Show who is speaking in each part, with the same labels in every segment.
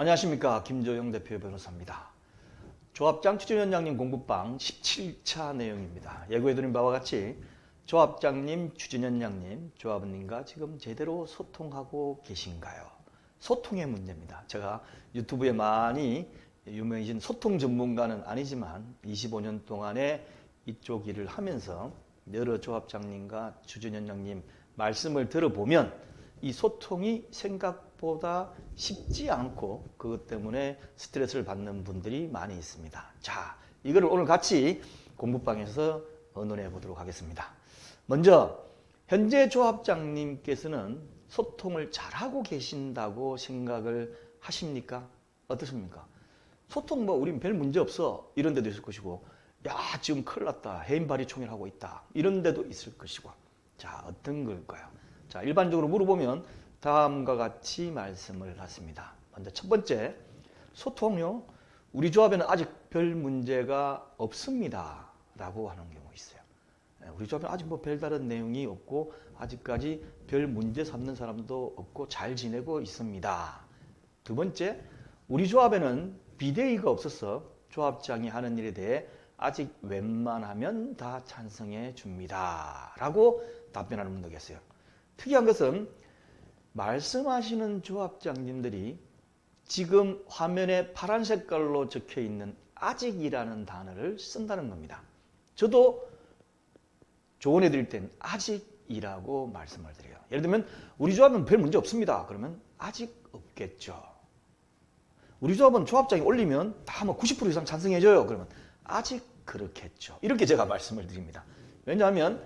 Speaker 1: 안녕하십니까 김조영 대표 변호사입니다. 조합장 추진위원장님 공부방 17차 내용입니다. 예고해드린 바와 같이 조합장님, 추진위원장님, 조합원님과 지금 제대로 소통하고 계신가요? 소통의 문제입니다. 제가 유튜브에 많이 유명해진 소통 전문가는 아니지만 25년 동안에 이쪽 일을 하면서 여러 조합장님과 추진위원장님 말씀을 들어보면 이 소통이 생각 보다 쉽지 않고 그것 때문에 스트레스를 받는 분들이 많이 있습니다. 자, 이거를 오늘 같이 공부방에서 의논해 보도록 하겠습니다. 먼저 현재 조합장님께서는 소통을 잘하고 계신다고 생각을 하십니까? 어떻습니까? 소통 뭐 우린 별 문제 없어 이런 데도 있을 것이고 야 지금 큰일 났다 해임 발의 총회하고 있다 이런 데도 있을 것이고 자 어떤 걸까요? 자 일반적으로 물어보면 다음과 같이 말씀을 하십니다. 먼저 첫 번째 소통요 우리 조합에는 아직 별 문제가 없습니다 라고 하는 경우 있어요. 예, 우리 조합에 아직 뭐 별다른 내용이 없고 아직까지 별 문제 삼는 사람도 없고 잘 지내고 있습니다. 두 번째, 우리 조합에는 비대위가 없어서 조합장이 하는 일에 대해 아직 웬만하면 다 찬성해 줍니다. 라고 답변하는 분도 계세요. 특이한 것은 말씀하시는 조합장님들이 지금 화면에 파란 색깔로 적혀 있는 아직이라는 단어를 쓴다는 겁니다. 저도 조언해 드릴 땐 아직이라고 말씀을 드려요. 예를 들면 우리 조합은 별 문제 없습니다. 그러면 아직 없겠죠. 우리 조합은 조합장이 올리면 다 뭐 90% 이상 찬성해줘요. 그러면 아직 그렇겠죠. 이렇게 제가 말씀을 드립니다. 왜냐하면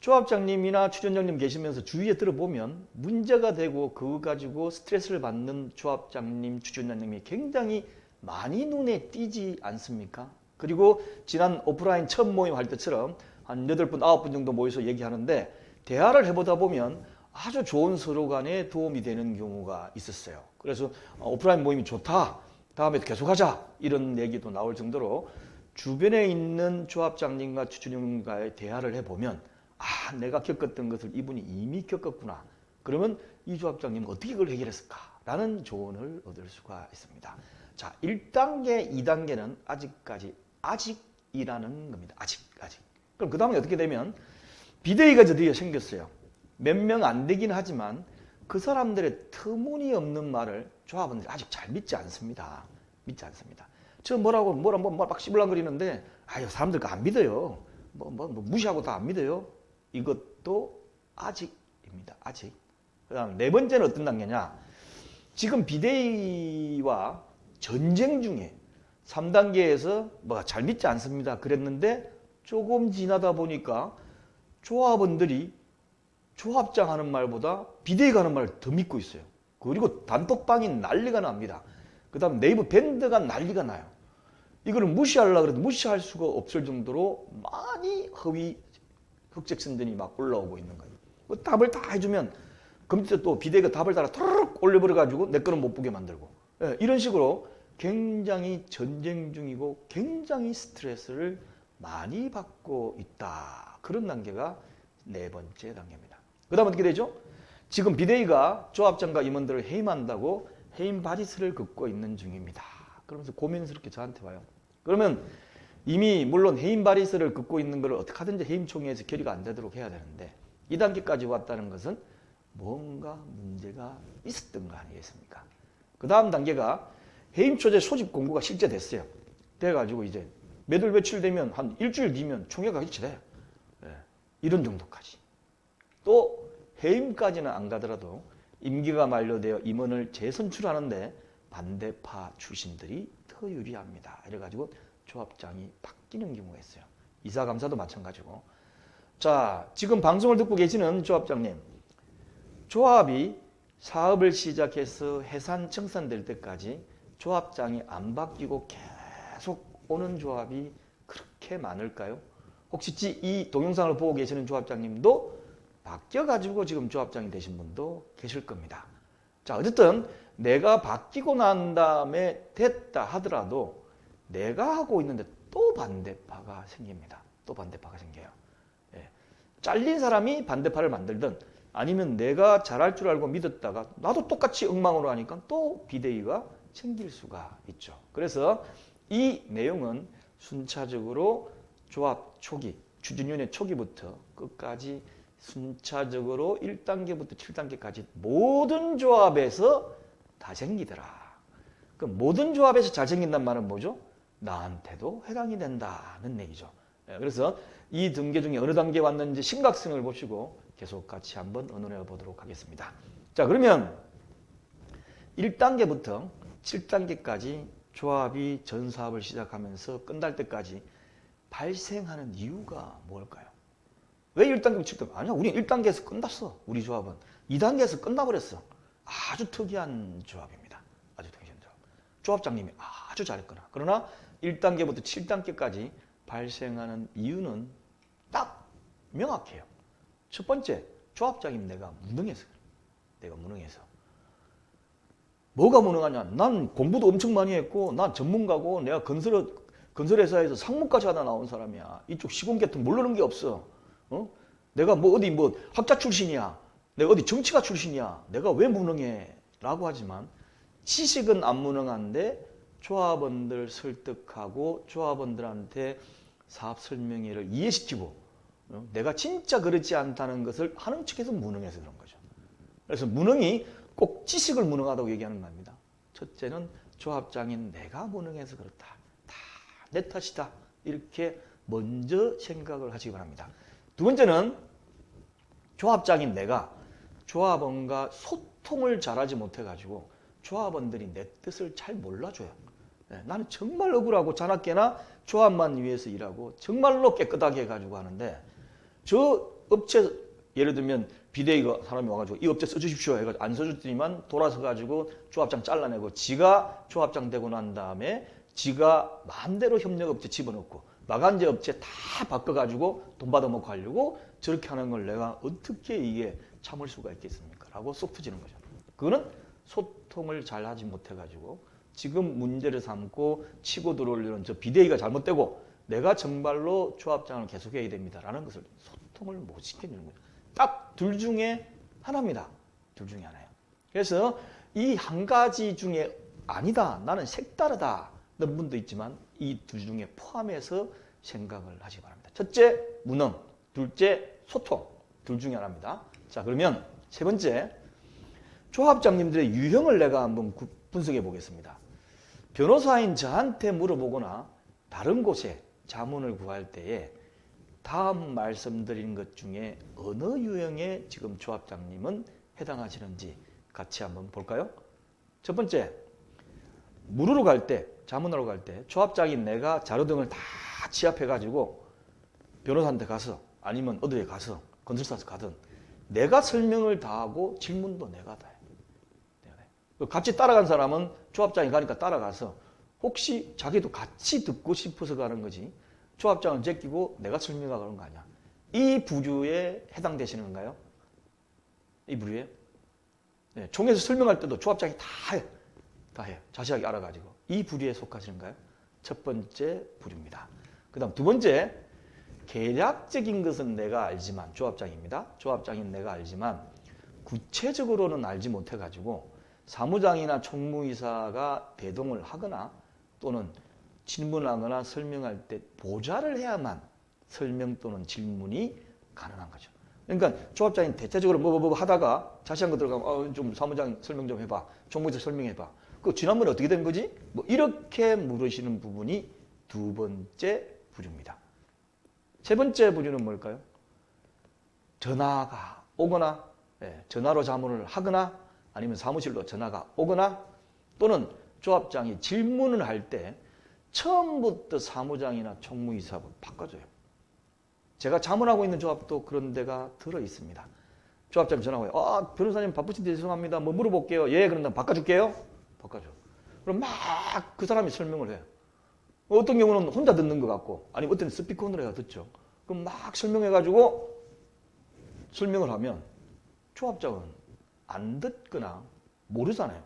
Speaker 1: 조합장님이나 추전장님 계시면서 주위에 들어보면 문제가 되고 그거 가지고 스트레스를 받는 조합장님, 추전장님이 굉장히 많이 눈에 띄지 않습니까? 그리고 지난 오프라인 첫 모임 할 때처럼 한 8분, 9분 정도 모여서 얘기하는데 대화를 해보다 보면 아주 좋은 서로 간에 도움이 되는 경우가 있었어요. 그래서 어, 오프라인 모임이 좋다. 다음에 계속하자. 이런 얘기도 나올 정도로 주변에 있는 조합장님과 추진님과의 대화를 해보면 아, 내가 겪었던 것을 이분이 이미 겪었구나. 그러면 이 조합장님은 어떻게 그걸 해결했을까? 라는 조언을 얻을 수가 있습니다. 자, 1단계, 2단계는 아직까지 아직이라는 겁니다. 아직, 아직. 그럼 그 다음에 어떻게 되면 비대위가 드디어 생겼어요. 몇 명 안 되긴 하지만 그 사람들의 터무니없는 말을 조합원들이 아직 잘 믿지 않습니다. 믿지 않습니다. 저 뭐라고 뭐라 뭐막 씹을랑거리는데 아유 사람들 안 믿어요. 뭐, 뭐, 뭐 무시하고 다 안 믿어요. 이것도 아직입니다. 아직. 그 다음 네 번째는 어떤 단계냐? 지금 비대위와 전쟁 중에 3단계에서 뭐가 잘 믿지 않습니다. 그랬는데 조금 지나다 보니까 조합원들이 조합장 하는 말보다 비대위가 하는 말을 더 믿고 있어요. 그리고 단톡방이 난리가 납니다. 그 다음 네이버 밴드가 난리가 나요. 이거를 무시하려고 해도 무시할 수가 없을 정도로 많이 허위 흑색선전이 막 올라오고 있는 거예요. 그 답을 다 해주면 금세 또 비대위가 답을 달아 툭 올려버려가지고 내 거는 못 보게 만들고 예, 이런 식으로 굉장히 전쟁 중이고 굉장히 스트레스를 많이 받고 있다. 그런 단계가 네 번째 단계입니다. 그 다음 어떻게 되죠? 지금 비대위가 조합장과 임원들을 해임한다고 해임 바지스를 긋고 있는 중입니다. 그러면서 고민스럽게 저한테 와요. 그러면 이미 물론 해임 바리스를 긋고 있는 걸 어떻게 하든지 해임 총회에서 결의가 안 되도록 해야 되는데 이 단계까지 왔다는 것은 뭔가 문제가 있었던 거 아니겠습니까? 그 다음 단계가 해임 초제 소집 공고가 실제 됐어요. 돼가지고 이제 몇월 며칠 되면 한 일주일 뒤면 총회가 개최돼. 예, 이런 정도까지. 또 해임까지는 안 가더라도 임기가 만료되어 임원을 재선출하는데 반대파 출신들이 더 유리합니다. 이래가지고 조합장이 바뀌는 경우가 있어요. 이사 감사도 마찬가지고. 자, 지금 방송을 듣고 계시는 조합장님. 조합이 사업을 시작해서 해산 청산될 때까지 조합장이 안 바뀌고 계속 오는 조합이 그렇게 많을까요? 혹시 이 동영상을 보고 계시는 조합장님도 바뀌어가지고 지금 조합장이 되신 분도 계실 겁니다. 자, 어쨌든 내가 바뀌고 난 다음에 됐다 하더라도 내가 하고 있는데 또 반대파가 생깁니다. 또 반대파가 생겨요. 예. 잘린 사람이 반대파를 만들든 아니면 내가 잘할 줄 알고 믿었다가 나도 똑같이 엉망으로 하니까 또 비대위가 생길 수가 있죠. 그래서 이 내용은 순차적으로 조합 초기, 주준윤의 초기부터 끝까지 순차적으로 1단계부터 7단계까지 모든 조합에서 다 생기더라. 그 모든 조합에서 잘 생긴단 말은 뭐죠? 나한테도 해당이 된다는 얘기죠. 예, 그래서 이 등계 중에 어느 단계 왔는지 심각성을 보시고 계속 같이 한번 의논해 보도록 하겠습니다. 자, 그러면 1단계부터 7단계까지 조합이 전 사업을 시작하면서 끝날 때까지 발생하는 이유가 뭘까요? 왜 1단계, 7단계? 아니야, 우리 1단계에서 끝났어. 우리 조합은. 2단계에서 끝나버렸어. 아주 특이한 조합입니다. 아주 특이한 조합. 조합장님이 아주 잘했거나. 그러나 1단계부터 7단계까지 발생하는 이유는 딱 명확해요. 첫 번째, 조합장님 내가 무능해서. 내가 무능해서. 뭐가 무능하냐? 난 공부도 엄청 많이 했고, 난 전문가고, 내가 건설, 건설회사에서 상무까지 하다 나온 사람이야. 이쪽 시공계통 모르는 게 없어. 어? 내가 뭐 어디 뭐 학자 출신이야. 내가 어디 정치가 출신이야. 내가 왜 무능해? 라고 하지만 지식은 안 무능한데 조합원들 설득하고 조합원들한테 사업 설명회를 이해시키고 어? 내가 진짜 그렇지 않다는 것을 하는 척해서 무능해서 그런 거죠. 그래서 무능이 꼭 지식을 무능하다고 얘기하는 겁니다. 첫째는 조합장인 내가 무능해서 그렇다. 다 내 탓이다. 이렇게 먼저 생각을 하시기 바랍니다. 두 번째는 조합장인 내가 조합원과 소통을 잘하지 못해가지고 조합원들이 내 뜻을 잘 몰라줘요. 네, 나는 정말 억울하고 자나깨나 조합만 위해서 일하고 정말로 깨끗하게 해가지고 하는데 저 업체 예를 들면 비대위가 사람이 와가지고 이 업체 써주십시오 해가지고 안 써줬더니만 돌아서 가지고 조합장 잘라내고 지가 조합장 되고 난 다음에 지가 마음대로 협력업체 집어넣고 마간제 업체 다 바꿔가지고 돈 받아먹고 하려고 저렇게 하는 걸 내가 어떻게 이게 참을 수가 있겠습니까? 라고 쏙 터지는 거죠. 그거는 소통을 잘 하지 못해가지고 지금 문제를 삼고 치고 들어오려는 저 비대위가 잘못되고 내가 정말로 조합장을 계속해야 됩니다라는 것을 소통을 못 시켜주는 거죠. 딱둘 중에 하나입니다. 둘 중에 하나예요. 그래서 이 한 가지 중에 아니다. 나는 색다르다. 는 분도 있지만 이둘 중에 포함해서 생각을 하시기 바랍니다. 첫째, 무능. 둘째, 소통. 둘 중에 하나입니다. 자, 그러면 세 번째, 조합장님들의 유형을 내가 한번 구- 분석해 보겠습니다. 변호사인 저한테 물어보거나 다른 곳에 자문을 구할 때에 다음 말씀드린 것 중에 어느 유형의 지금 조합장님은 해당하시는지 같이 한번 볼까요? 첫 번째, 물으러 갈 때, 자문하러 갈 때 조합장인 내가 자료 등을 다 취합해가지고 변호사한테 가서 아니면 어디에 가서 건설사서 가든 내가 설명을 다 하고 질문도 내가 다 해. 해. 그 같이 따라간 사람은 조합장이 가니까 따라가서 혹시 자기도 같이 듣고 싶어서 가는 거지 조합장을 제끼고 내가 설명하고 그런 거 아니야. 이 부류에 해당되시는 건가요? 이 부류에? 네, 총에서 설명할 때도 조합장이 다 해. 다 해. 자세하게 알아가지고. 이 부류에 속하시는가요? 첫 번째 부류입니다. 그 다음 두 번째, 계략적인 것은 내가 알지만, 조합장입니다. 조합장인 내가 알지만, 구체적으로는 알지 못해가지고, 사무장이나 총무이사가 대동을 하거나, 또는 질문하거나 설명할 때 보좌를 해야만 설명 또는 질문이 가능한 거죠. 그러니까 조합장이 대체적으로 뭐뭐뭐 하다가 자세한 거 들어가면 어, 좀 사무장 설명 좀 해봐. 총무이사 설명해봐. 그 지난번에 어떻게 된 거지? 뭐 이렇게 물으시는 부분이 두 번째 부류입니다. 세 번째 부류는 뭘까요? 전화가 오거나 예, 전화로 자문을 하거나 아니면 사무실로 전화가 오거나 또는 조합장이 질문을 할 때 처음부터 사무장이나 총무이사를 바꿔줘요. 제가 자문하고 있는 조합도 그런 데가 들어 있습니다. 조합장이 전화 와요. 아, 변호사님 바쁘신데 죄송합니다. 뭐 물어볼게요. 예, 나 바꿔줄게요. 바꿔줘. 그럼 막 그 사람이 설명을 해요. 어떤 경우는 혼자 듣는 것 같고, 아니면 어떤 스피커로 해가 듣죠. 그럼 막 설명해가지고 설명을 하면 조합장은 안 듣거나 모르잖아요.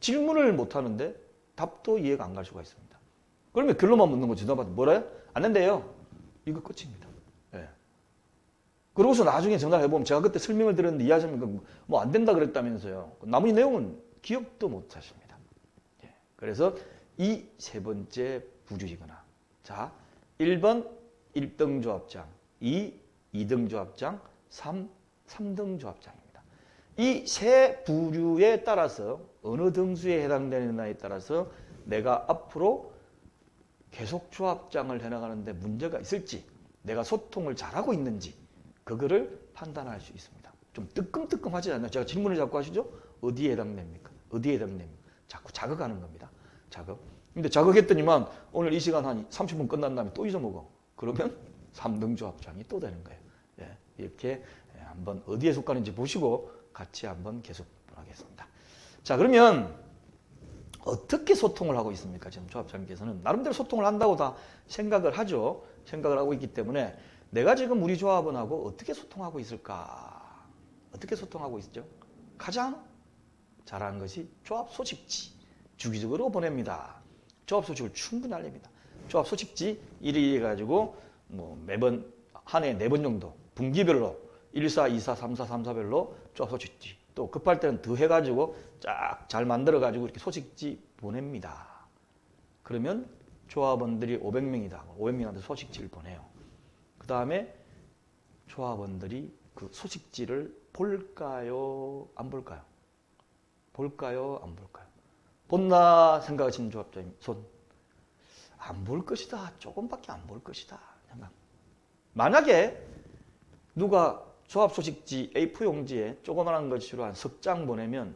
Speaker 1: 질문을 못 하는데 답도 이해가 안 갈 수가 있습니다. 그러면 결론만 묻는 거지. 받으면 뭐래요? 안 된대요. 이거 끝입니다. 예. 그러고서 나중에 전화를 해보면 제가 그때 설명을 드렸는데 이해하시면 뭐 안 된다 그랬다면서요. 나머지 내용은 기억도 못 하십니다. 예. 그래서 이 세 번째 부류이거나 자 1번 1등 조합장 2 2등 조합장 3 3등 조합장입니다. 이 세 부류에 따라서 어느 등수에 해당되느냐에 따라서 내가 앞으로 계속 조합장을 해나가는데 문제가 있을지 내가 소통을 잘하고 있는지 그거를 판단할 수 있습니다. 좀 뜨끔뜨끔하지 않나요? 제가 질문을 자꾸 하시죠? 어디에 해당됩니까? 어디에 해당됩니까? 자꾸 자극하는 겁니다. 자극. 근데 자극했더니만 오늘 이 시간 한 30분 끝난 다음에 또 잊어먹어. 그러면 3등 조합장이 또 되는 거예요. 예, 이렇게 한번 어디에 속하는지 보시고 같이 한번 계속 하겠습니다. 자, 그러면 어떻게 소통을 하고 있습니까? 지금 조합장님께서는 나름대로 소통을 한다고 다 생각을 하죠. 생각을 하고 있기 때문에 내가 지금 우리 조합원하고 어떻게 소통하고 있을까? 어떻게 소통하고 있죠? 가장 잘하는 것이 조합 소식지 주기적으로 보냅니다. 조합 소식을 충분히 알립니다. 조합 소식지 1위 해가지고 뭐 매번 한해네번 정도 분기별로 1, 4, 2, 4, 3, 4, 3, 4별로 조합 소식지 또 급할 때는 더 해가지고 쫙 잘 만들어가지고 이렇게 소식지 보냅니다. 그러면 조합원들이 500명이다. 500명한테 소식지를 보내요. 그 다음에 조합원들이 그 소식지를 볼까요? 안 볼까요? 볼까요? 안 볼까요? 본다 생각하시는 조합자님 손. 안 볼 것이다. 조금밖에 안 볼 것이다. 생각. 만약에 누가 조합 소식지 A4 용지에 조그만한 것으로 한 석 장 보내면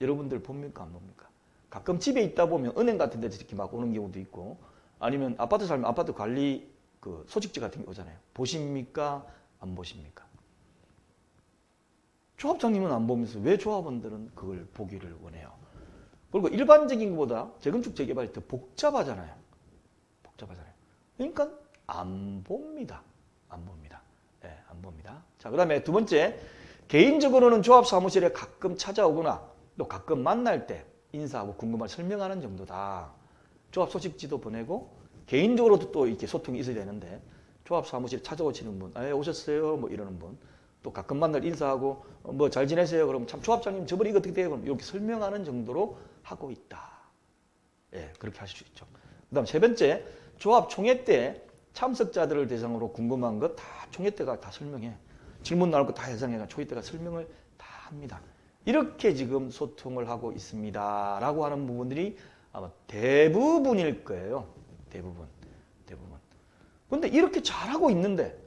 Speaker 1: 여러분들 봅니까 안 봅니까? 가끔 집에 있다 보면 은행 같은 데서 이렇게 막 오는 경우도 있고 아니면 아파트 살면 아파트 관리 그 소식지 같은 게 오잖아요. 보십니까? 안 보십니까? 조합장님은 안 보면서 왜 조합원들은 그걸 보기를 원해요? 그리고 일반적인 것보다 재건축 재개발이 더 복잡하잖아요. 복잡하잖아요. 그러니까 안 봅니다. 안 봅니다. 네, 안 봅니다. 자, 그 다음에 두 번째, 개인적으로는 조합 사무실에 가끔 찾아오거나 또 가끔 만날 때 인사하고 궁금한 설명하는 정도다. 조합 소식지도 보내고 개인적으로도 또 이렇게 소통이 있어야 되는데 조합 사무실 찾아오시는 분, 아, 오셨어요? 뭐 이러는 분, 또 가끔 만날 인사하고 뭐 잘 지내세요? 그러면 참 조합장님 저번에 이거 어떻게 돼요? 그럼 이렇게 설명하는 정도로 하고 있다. 예, 그렇게 하실 수 있죠. 그 다음 세 번째, 조합 총회 때 참석자들을 대상으로 궁금한 것 다 총회 때가 다 설명해. 질문 나올 거다 예상해가 총회 때가 설명을 다 합니다. 이렇게 지금 소통을 하고 있습니다. 라고 하는 부분들이 아마 대부분일 거예요. 대부분. 대부분. 근데 이렇게 잘하고 있는데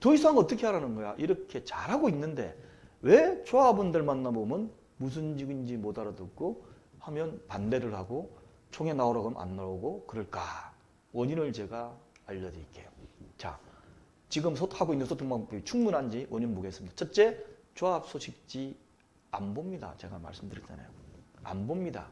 Speaker 1: 더 이상 어떻게 하라는 거야? 이렇게 잘하고 있는데 왜 조합원들 만나보면 무슨 직인지 못 알아듣고 하면 반대를 하고 총회 나오라고 하면 안 나오고 그럴까? 원인을 제가 알려드릴게요. 자, 지금 하고 있는 소통 방법이 충분한지 원인 보겠습니다. 첫째, 조합 소식지 안 봅니다. 제가 말씀드렸잖아요. 안 봅니다.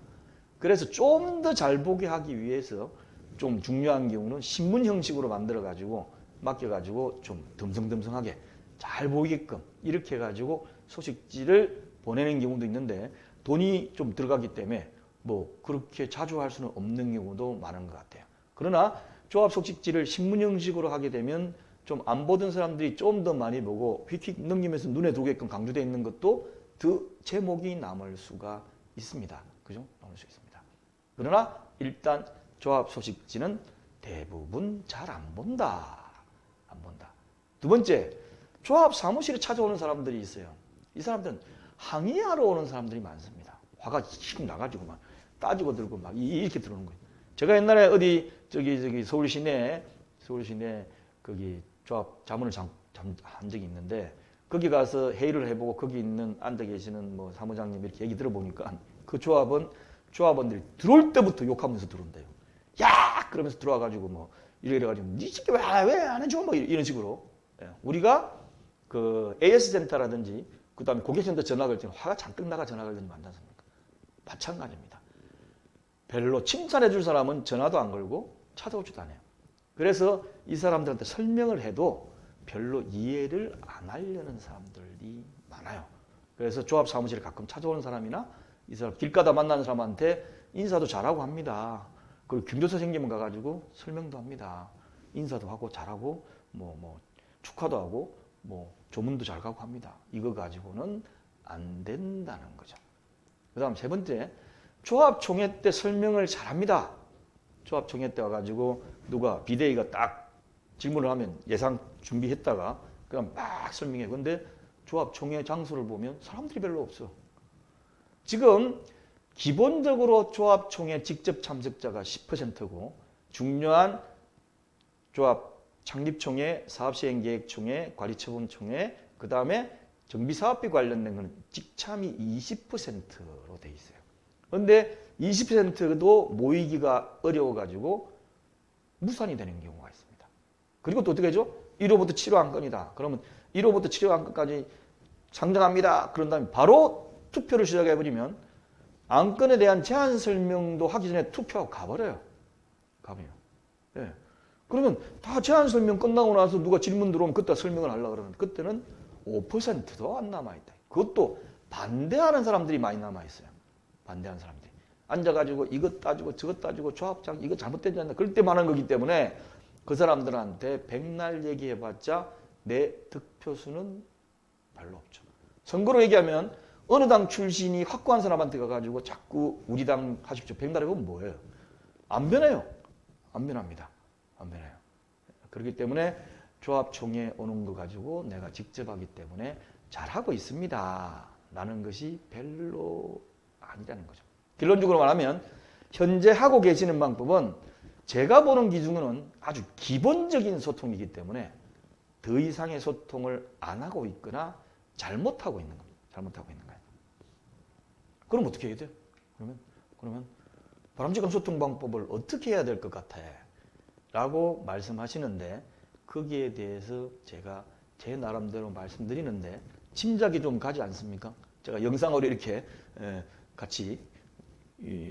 Speaker 1: 그래서 좀 더 잘 보게 하기 위해서 좀 중요한 경우는 신문 형식으로 만들어 가지고 맡겨 가지고 좀 듬성듬성하게 잘 보이게끔 이렇게 해 가지고 소식지를 보내는 경우도 있는데 돈이 좀 들어가기 때문에 뭐 그렇게 자주 할 수는 없는 경우도 많은 것 같아요. 그러나 조합 소식지를 신문 형식으로 하게 되면 좀 안 보던 사람들이 좀 더 많이 보고 휙휙 넘기면서 눈에 들게끔 강조되어 있는 것도 더 제목이 남을 수가 있습니다. 그죠? 남을 수 있습니다. 그러나 일단 조합 소식지는 대부분 잘 안 본다. 안 본다. 두 번째, 조합 사무실에 찾아오는 사람들이 있어요. 이 사람들은 항의하러 오는 사람들이 많습니다. 화가 지금 나가지고 막 따지고 들고 막 이렇게 들어오는 거예요. 제가 옛날에 어디 저기 저기 서울 시내 서울 시내 거기 조합 자문을 장, 장, 한 적이 있는데 거기 가서 회의를 해보고 거기 있는 앉아 계시는 뭐 사무장님 이렇게 얘기 들어보니까 그 조합은 조합원들이 들어올 때부터 욕하면서 들어온대요. 야! 그러면서 들어와가지고 뭐 이래가지고 니 새끼 왜왜안 해줘 뭐 이런 식으로 예. 우리가 그 AS 센터라든지 그 다음에 고객센터 전화 걸 때는 화가 잔뜩 나가 전화 걸면 안 않습니까? 마찬가지입니다. 별로 칭찬해 줄 사람은 전화도 안 걸고 찾아오지도 않아요. 그래서 이 사람들한테 설명을 해도 별로 이해를 안 하려는 사람들이 많아요. 그래서 조합 사무실에 가끔 찾아오는 사람이나 이 사람 길가다 만나는 사람한테 인사도 잘하고 합니다. 그리고 경조사 생기면 가가지고 설명도 합니다. 인사도 하고 잘하고 뭐뭐 축하도 하고 뭐 조문도 잘 가고 합니다. 이거 가지고는 안 된다는 거죠. 그 다음 세 번째 조합총회 때 설명을 잘합니다. 조합총회 때 와가지고 누가 비대위가 딱 질문을 하면 예상 준비했다가 그냥 막 설명해. 근데 조합총회 장소를 보면 사람들이 별로 없어. 지금 기본적으로 조합총회 직접 참석자가 10%고 중요한 조합 창립총회, 사업시행계획총회, 관리처분총회, 그 다음에 정비사업비 관련된 건 직참이 20%로 돼 있어요. 그런데 20%도 모이기가 어려워가지고 무산이 되는 경우가 있습니다. 그리고 또 어떻게 하죠? 1호부터 7호 한 건이다. 그러면 1호부터 7호 한 건까지 상정합니다. 그런 다음에 바로 투표를 시작해버리면 안건에 대한 제안 설명도 하기 전에 투표하고 가버려요. 가버려요. 예. 그러면 다 제안 설명 끝나고 나서 누가 질문 들어오면 그때 설명을 하려고 그러는데 그때는 5%도 안 남아있다. 그것도 반대하는 사람들이 많이 남아있어요. 반대하는 사람들이. 앉아가지고 이것 따지고 저것 따지고 조합장 이거 잘못되지 않나 그럴 때 많은 거기 때문에 그 사람들한테 백날 얘기해봤자 내 득표수는 별로 없죠. 선거로 얘기하면 어느 당 출신이 확고한 사람한테 가가지고 자꾸 우리 당 하십시오. 백날 해보면 뭐예요? 안 변해요. 안 변합니다. 안 변해요. 그렇기 때문에 조합총회 오는 거 가지고 내가 직접 하기 때문에 잘하고 있습니다. 라는 것이 별로 아니라는 거죠. 결론적으로 말하면 현재 하고 계시는 방법은 제가 보는 기준은 아주 기본적인 소통이기 때문에 더 이상의 소통을 안 하고 있거나 잘못하고 있는 겁니다. 잘못하고 있는 거예요. 그럼 어떻게 해야 돼요? 그러면 그러면 바람직한 소통 방법을 어떻게 해야 될 것 같아? 라고 말씀하시는데 거기에 대해서 제가 제 나름대로 말씀드리는데 짐작이 좀 가지 않습니까? 제가 영상으로 이렇게 에, 같이 이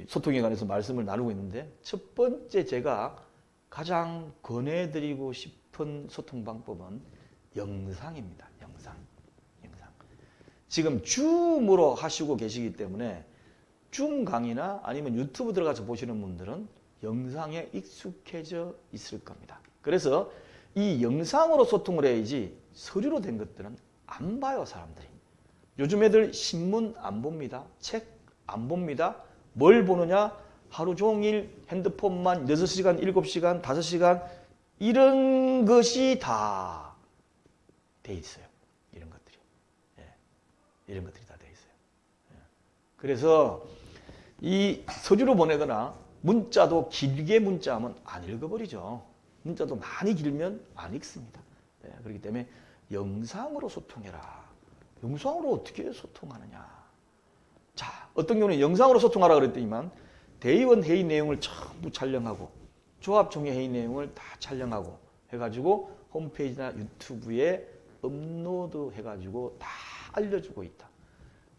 Speaker 1: 소통에 관해서 말씀을 나누고 있는데 첫 번째 제가 가장 권해드리고 싶은 소통 방법은 영상입니다. 영상. 영상. 지금 줌으로 하시고 계시기 때문에 줌 강의나 아니면 유튜브 들어가서 보시는 분들은 영상에 익숙해져 있을 겁니다. 그래서 이 영상으로 소통을 해야지 서류로 된 것들은 안 봐요, 사람들이. 요즘 애들 신문 안 봅니다. 책 안 봅니다. 뭘 보느냐? 하루 종일 핸드폰만 6시간, 7시간, 5시간 이런 것이 다 돼 있어요. 이런 것들이. 예. 이런 것들이 다 돼 있어요. 예. 그래서 이 서류로 보내거나 문자도 길게 문자하면 안 읽어버리죠. 문자도 많이 길면 안 읽습니다. 예. 그렇기 때문에 영상으로 소통해라. 영상으로 어떻게 소통하느냐. 자, 어떤 경우는 영상으로 소통하라 그랬더니만 대의원 회의 내용을 전부 촬영하고 조합총회 회의 내용을 다 촬영하고 해가지고 홈페이지나 유튜브에 업로드 해가지고 다 알려주고 있다.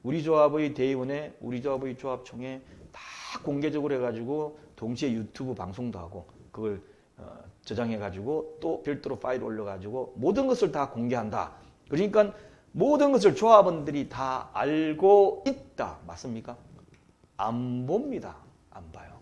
Speaker 1: 우리 조합의 대의원회, 우리 조합의 조합총회 다 공개적으로 해가지고 동시에 유튜브 방송도 하고 그걸 어, 저장해가지고 또 별도로 파일 올려가지고 모든 것을 다 공개한다. 그러니까 모든 것을 조합원들이 다 알고 있다. 맞습니까? 안 봅니다. 안 봐요.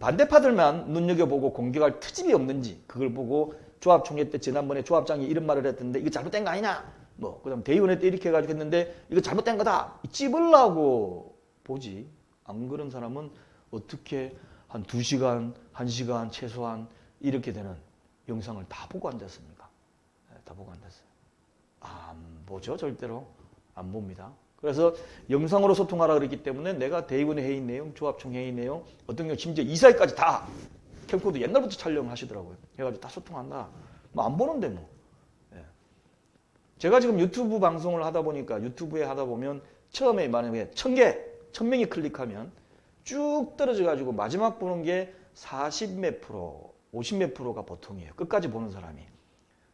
Speaker 1: 반대파들만 눈여겨보고 공격할 트집이 없는지 그걸 보고 조합총회 때 지난번에 조합장이 이런 말을 했던데 이거 잘못된 거 아니냐? 뭐 그다음 대의원회 때 이렇게 해가지고 했는데 이거 잘못된 거다. 찝으려고 보지. 안 그런 사람은 어떻게 한 두시간 한시간 최소한 이렇게 되는 영상을 다 보고 앉았습니까? 네, 다 보고 앉았어요. 안 보죠, 절대로. 안 봅니다. 그래서 영상으로 소통하라 그랬기 때문에 내가 대의원의 회의 내용, 조합총 회의 내용, 어떤 경우 심지어 이사회까지 다 캠코드 옛날부터 촬영하시더라고요. 해가지고 다 소통한다. 뭐 안 보는데 뭐. 예. 제가 지금 유튜브 방송을 하다 보니까 유튜브에 하다 보면 처음에 만약에 천 개, 천 명이 클릭하면 쭉 떨어져 가지고 마지막 보는 게 40 몇 프로, 50 몇 프로가 보통이에요. 끝까지 보는 사람이.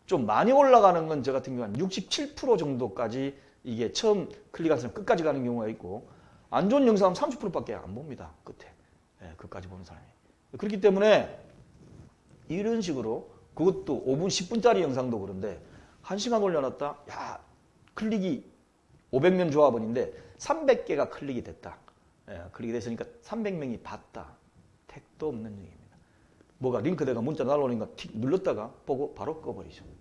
Speaker 1: 좀 많이 올라가는 건 저 같은 경우는 67% 정도까지 이게 처음 사람 끝까지 가는 경우가 있고 안 좋은 영상은 30%밖에 안 봅니다. 끝에. 예, 끝까지 보는 사람이. 그렇기 때문에 이런 식으로 그것도 5분, 10분짜리 영상도 그런데 1시간 올려놨다. 야, 클릭이 500명 조합원인데 300개가 클릭이 됐다. 예, 클릭이 됐으니까 300명이 봤다. 택도 없는 중입니다. 뭐가 링크대가 문자 날라오니까 틱 눌렀다가 보고 바로 꺼버리죠.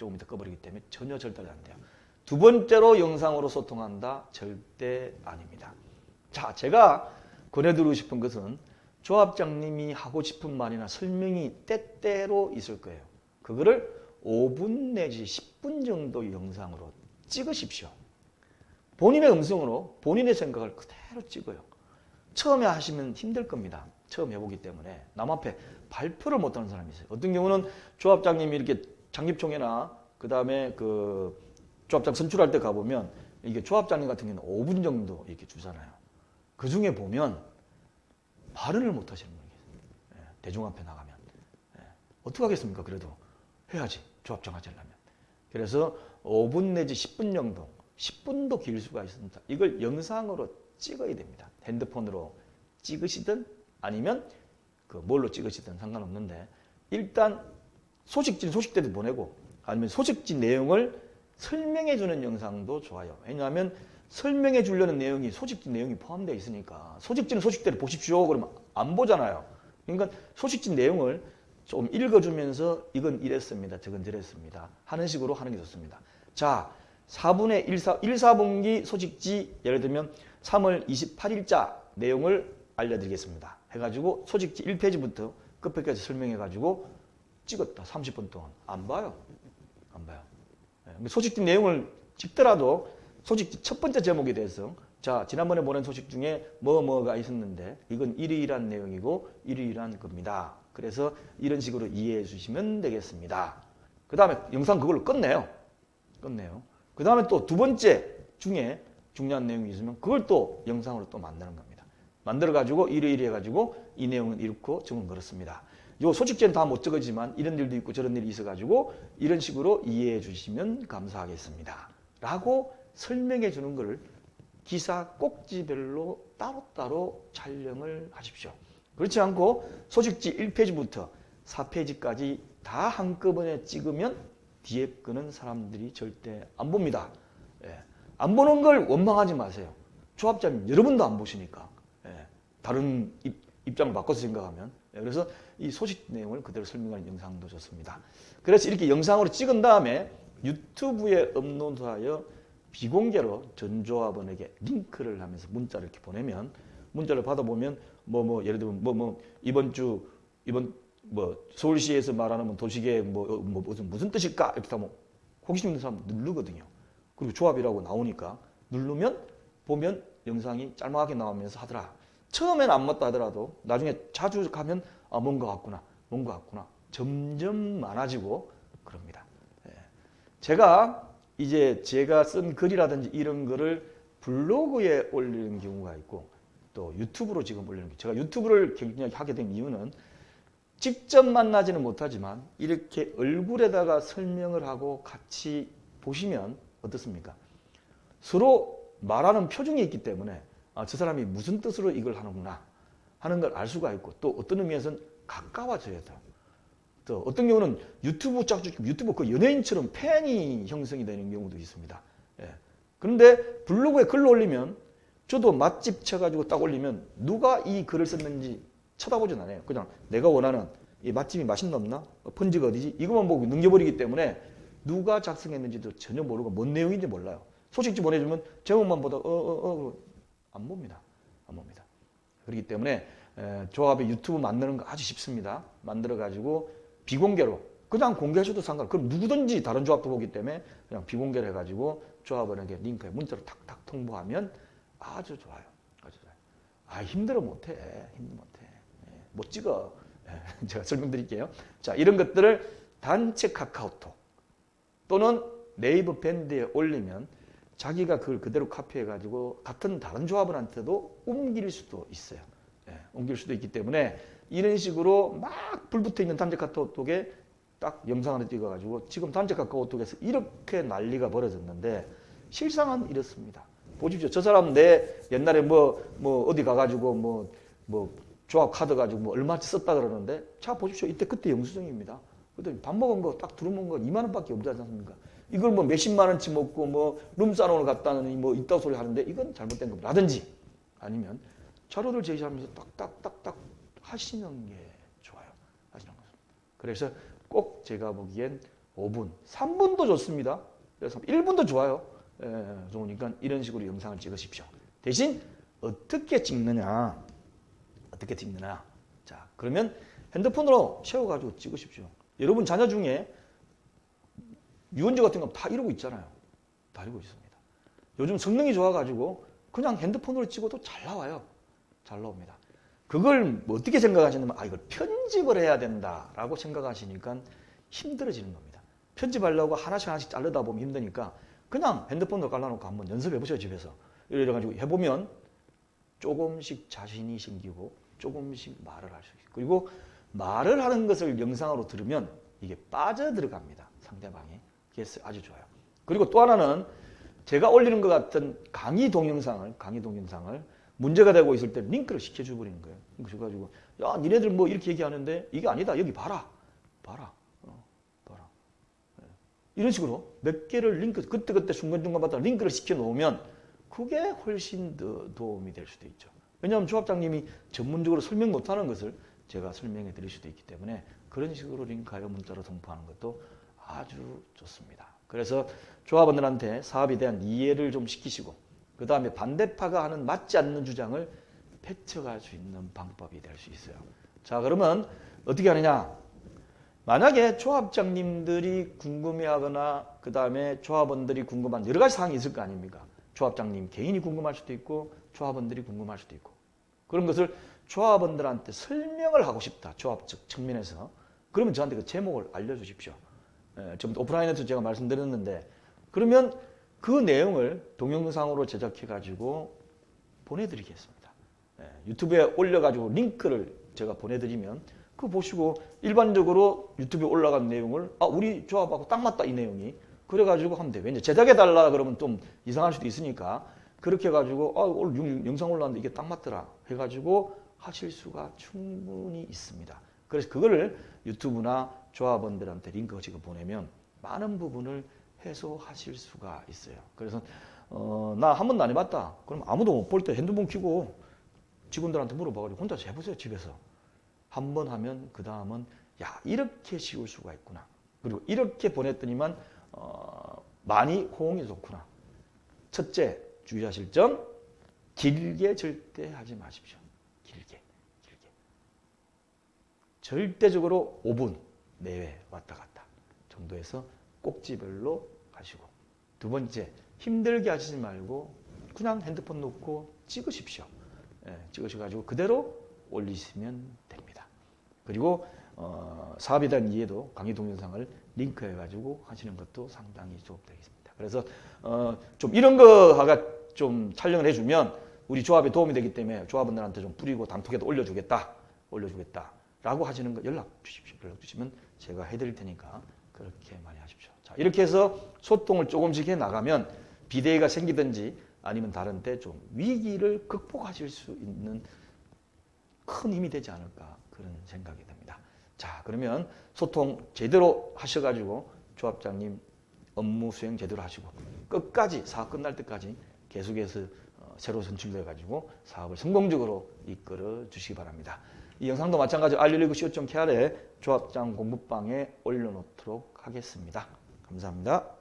Speaker 1: 예, 조금 이따 꺼버리기 때문에 전혀 절대 안 돼요. 두 번째로 영상으로 소통한다? 절대 아닙니다. 자, 제가 권해드리고 싶은 것은 조합장님이 하고 싶은 말이나 설명이 때때로 있을 거예요. 그거를 5분 내지 10분 정도 영상으로 찍으십시오. 본인의 음성으로 본인의 생각을 그대로 찍어요. 처음에 하시면 힘들 겁니다. 처음 해보기 때문에 남 앞에 발표를 못하는 사람이 있어요. 어떤 경우는 조합장님이 이렇게 장립총회나 그 다음에 그 조합장 선출할 때 가보면 이게 조합장님 같은 경우는 5분 정도 이렇게 주잖아요. 그 중에 보면 발언을 못 하시는 분이 계세요. 예, 대중 앞에 나가면. 예, 어떻게 하겠습니까? 그래도 해야지. 조합장 하려면. 그래서 5분 내지 10분 정도, 10분도 길 수가 있습니다. 이걸 영상으로 찍어야 됩니다. 핸드폰으로 찍으시든 아니면 그 뭘로 찍으시든 상관없는데 일단 소식지 소식대도 보내고 아니면 소식지 내용을 설명해 주는 영상도 좋아요. 왜냐하면 설명해 주려는 내용이 소식지 내용이 포함되어 있으니까 소식지는 소식대로 보십시오. 그러면 안 보잖아요. 그러니까 소식지 내용을 좀 읽어주면서 이건 이랬습니다. 저건 저랬습니다. 하는 식으로 하는 게 좋습니다. 자, 4분의 1, 4, 1, 4분기 소식지 예를 들면 3월 28일자 내용을 알려드리겠습니다. 해가지고 소식지 1페이지부터 끝까지 설명해가지고 찍었다. 30분 동안. 안 봐요. 안 봐요. 예, 소식지 내용을 찍더라도 소식지 첫 번째 제목에 대해서 자 지난번에 보낸 소식 중에 뭐 뭐가 있었는데 이건 이러이러한 내용이고 이러이러한 겁니다. 그래서 이런 식으로 이해해 주시면 되겠습니다. 그 다음에 영상 그걸로 끝내요. 끝내요. 그 다음에 또 두 번째 중에 중요한 내용이 있으면 그걸 또 영상으로 또 만드는 겁니다. 만들어 가지고 이러이러 해가지고 이 내용은 이렇고 저건 그렇습니다. 요 소식지는 다 못 적어지만 이런 일도 있고 저런 일이 있어가지고 이런 식으로 이해해 주시면 감사하겠습니다. 라고 설명해 주는 것을 기사 꼭지별로 따로따로 촬영을 하십시오. 그렇지 않고 소식지 1페이지부터 4페이지까지 다 한꺼번에 찍으면 뒤에 거는 사람들이 절대 안 봅니다. 예. 안 보는 걸 원망하지 마세요. 조합자님 여러분도 안 보시니까. 예. 다른 입, 입장을 바꿔서 생각하면. 예. 그래서 이 소식 내용을 그대로 설명하는 영상도 좋습니다. 그래서 이렇게 영상으로 찍은 다음에 유튜브에 업로드하여 비공개로 전조합원에게 링크를 하면서 문자를 이렇게 보내면 문자를 받아보면 뭐뭐 뭐 예를 들면 뭐뭐 뭐 이번 주 이번 뭐 서울시에서 말하는 뭐 도시계 뭐, 뭐 무슨 무슨 뜻일까 이렇게 하면 호기심 있는 사람 누르거든요. 그리고 조합이라고 나오니까 누르면 보면 영상이 짤막하게 나오면서 하더라. 처음엔 안 맞다 하더라도 나중에 자주 가면 아 뭔가 같구나 뭔가 같구나 점점 많아지고 그럽니다. 예. 제가 이제 제가 쓴 글이라든지 이런 거를 블로그에 올리는 경우가 있고 또 유튜브로 지금 올리는 게 제가 유튜브를 굉장히 하게 된 이유는 직접 만나지는 못하지만 이렇게 얼굴에다가 설명을 하고 같이 보시면 어떻습니까? 서로 말하는 표정이 있기 때문에 아, 저 사람이 무슨 뜻으로 이걸 하는구나 하는 걸 알 수가 있고 또 어떤 의미에서는 가까워져야 돼요. 또 어떤 경우는 유튜브 짝쭉 유튜브 그 연예인처럼 팬이 형성이 되는 경우도 있습니다. 예. 그런데 블로그에 글을 올리면 저도 맛집 쳐가지고 딱 올리면 누가 이 글을 썼는지 쳐다보진 않아요. 그냥 내가 원하는 이 맛집이 맛있나 없나? 펀지가 어디지? 이것만 보고 넘겨버리기 때문에 누가 작성했는지도 전혀 모르고 뭔 내용인지 몰라요. 소식지 보내주면 제목만 보다 어어어 안 봅니다. 안 봅니다. 그렇기 때문에 에, 조합의 유튜브 만드는 거 아주 쉽습니다. 만들어 가지고 비공개로 그냥 공개하셔도 상관. 그럼 누구든지 다른 조합도 보기 때문에 그냥 비공개로 해가지고 조합원에게 링크에 문자로 탁탁 통보하면 아주 좋아요. 아주 좋아요. 아 힘들어 못해. 힘들어 못해. 예, 못 찍어. 예, 제가 설명드릴게요. 자 이런 것들을 단체 카카오톡 또는 네이버 밴드에 올리면 자기가 그걸 그대로 카피해가지고 같은 다른 조합원한테도 옮길 수도 있어요. 예, 옮길 수도 있기 때문에 이런 식으로 막 불붙어 있는 단체 카카오톡에 딱 영상 하나 찍어가지고 지금 단체 카카오톡에서 이렇게 난리가 벌어졌는데 실상은 이렇습니다. 보십시오. 저 사람 내 옛날에 뭐, 뭐 어디 가가지고 뭐, 뭐 조합 카드 가지고 뭐 얼마치 썼다 그러는데 자 보십시오. 이때 그때 영수증입니다. 그때 밥 먹은 거딱 두루 먹은 거 2만 원밖에 없지 않습니까? 이걸 뭐 몇십만 원치 먹고 뭐 룸사롱을 갔다는 뭐 있다고 소리 하는데 이건 잘못된 겁니다. 라든지 아니면 자료를 제시하면서 딱딱딱딱 하시는 게 좋아요. 하시는 것입니다. 그래서 꼭 제가 보기엔 5분, 3분도 좋습니다. 그래서 1분도 좋아요. 예, 좋으니까 이런 식으로 영상을 찍으십시오. 대신 어떻게 찍느냐 어떻게 찍느냐? 자, 그러면 핸드폰으로 채워가지고 찍으십시오. 여러분 자녀 중에 유언지 같은 거다 이러고 있잖아요. 다 이러고 있습니다. 요즘 성능이 좋아가지고 그냥 핸드폰으로 찍어도 잘 나와요. 잘 나옵니다. 그걸 뭐 어떻게 생각하시냐면 아 이걸 편집을 해야 된다라고 생각하시니까 힘들어지는 겁니다. 편집하려고 하나씩 하나씩 자르다 보면 힘드니까 그냥 핸드폰으로 깔아놓고 한번 연습해 보셔요 집에서. 이래가지고 해보면 조금씩 자신이 생기고 조금씩 말을 할 수 있고 그리고 말을 하는 것을 영상으로 들으면 이게 빠져 들어갑니다 상대방이 그래서 아주 좋아요. 그리고 또 하나는 제가 올리는 것 같은 강의 동영상을 강의 동영상을 문제가 되고 있을 때 링크를 시켜줘 버리는 거예요. 그래가지고 야 니네들 뭐 이렇게 얘기하는데 이게 아니다. 여기 봐라. 봐라. 어, 봐라. 예. 이런 식으로 몇 개를 링크 그때그때 중간중간마다 링크를 시켜 놓으면 그게 훨씬 더 도움이 될 수도 있죠. 왜냐하면 조합장님이 전문적으로 설명 못하는 것을 제가 설명해 드릴 수도 있기 때문에 그런 식으로 링크하여 문자로 송포하는 것도 아주 좋습니다. 그래서 조합원들한테 사업에 대한 이해를 좀 시키시고 그 다음에 반대파가 하는 맞지 않는 주장을 폐척할 수 있는 방법이 될 수 있어요. 자 그러면 어떻게 하느냐 만약에 조합장님들이 궁금해하거나 그 다음에 조합원들이 궁금한 여러 가지 사항이 있을 거 아닙니까? 조합장님 개인이 궁금할 수도 있고 조합원들이 궁금할 수도 있고 그런 것을 조합원들한테 설명을 하고 싶다. 조합적 측면에서 그러면 저한테 그 제목을 알려주십시오. 예, 좀 오프라인에서 제가 말씀드렸는데 그러면 그 내용을 동영상으로 제작해 가지고 보내드리겠습니다. 예, 유튜브에 올려가지고 링크를 제가 보내드리면 그거 보시고 일반적으로 유튜브에 올라간 내용을 아 우리 조합하고 딱 맞다 이 내용이 그래가지고 하면 돼. 왠지 제작해 달라 그러면 좀 이상할 수도 있으니까 그렇게 해가지고 아 오늘 영- 영상 올라왔는데 이게 딱 맞더라 해가지고 하실 수가 충분히 있습니다. 그래서 그거를 유튜브나 조합원들한테 링크 지금 보내면 많은 부분을 해소하실 수가 있어요. 그래서 어, 나 한 번도 안 해봤다. 그럼 아무도 못 볼 때 핸드폰 켜고 직원들한테 물어봐가지고 혼자 해보세요 집에서. 한 번 하면 그 다음은 야 이렇게 쉬울 수가 있구나. 그리고 이렇게 보냈더니만 어, 많이 호응이 좋구나. 첫째 주의하실 점 길게 절대 하지 마십시오. 길게 길게 절대적으로 5분 내외 왔다 갔다 정도에서 꼭지별로 하시고 두 번째 힘들게 하시지 말고 그냥 핸드폰 놓고 찍으십시오. 예, 찍으셔가지고 그대로 올리시면 됩니다. 그리고 어, 사업에 대한 이해도 강의 동영상을 링크해가지고 하시는 것도 상당히 좋되겠습니다. 그래서 어, 좀 이런 거가 좀 촬영을 해주면 우리 조합에 도움이 되기 때문에 조합원들한테 좀 뿌리고 단톡에도 올려주겠다, 올려주겠다 라고 하시는 거 연락 주십시오. 연락 주시면 제가 해드릴 테니까 그렇게 많이 하십시오. 자 이렇게 해서 소통을 조금씩 해 나가면 비대위가 생기든지 아니면 다른 때 좀 위기를 극복하실 수 있는 큰 힘이 되지 않을까 그런 생각이 듭니다. 자 그러면 소통 제대로 하셔가지고 조합장님 업무 수행 제대로 하시고 끝까지 사업 끝날 때까지 계속해서 어, 새로 선출돼 가지고 사업을 성공적으로 이끌어 주시기 바랍니다. 이 영상도 마찬가지로 알릴리그 co.kr에 조합장 공부방에 올려놓도록 하겠습니다. 감사합니다.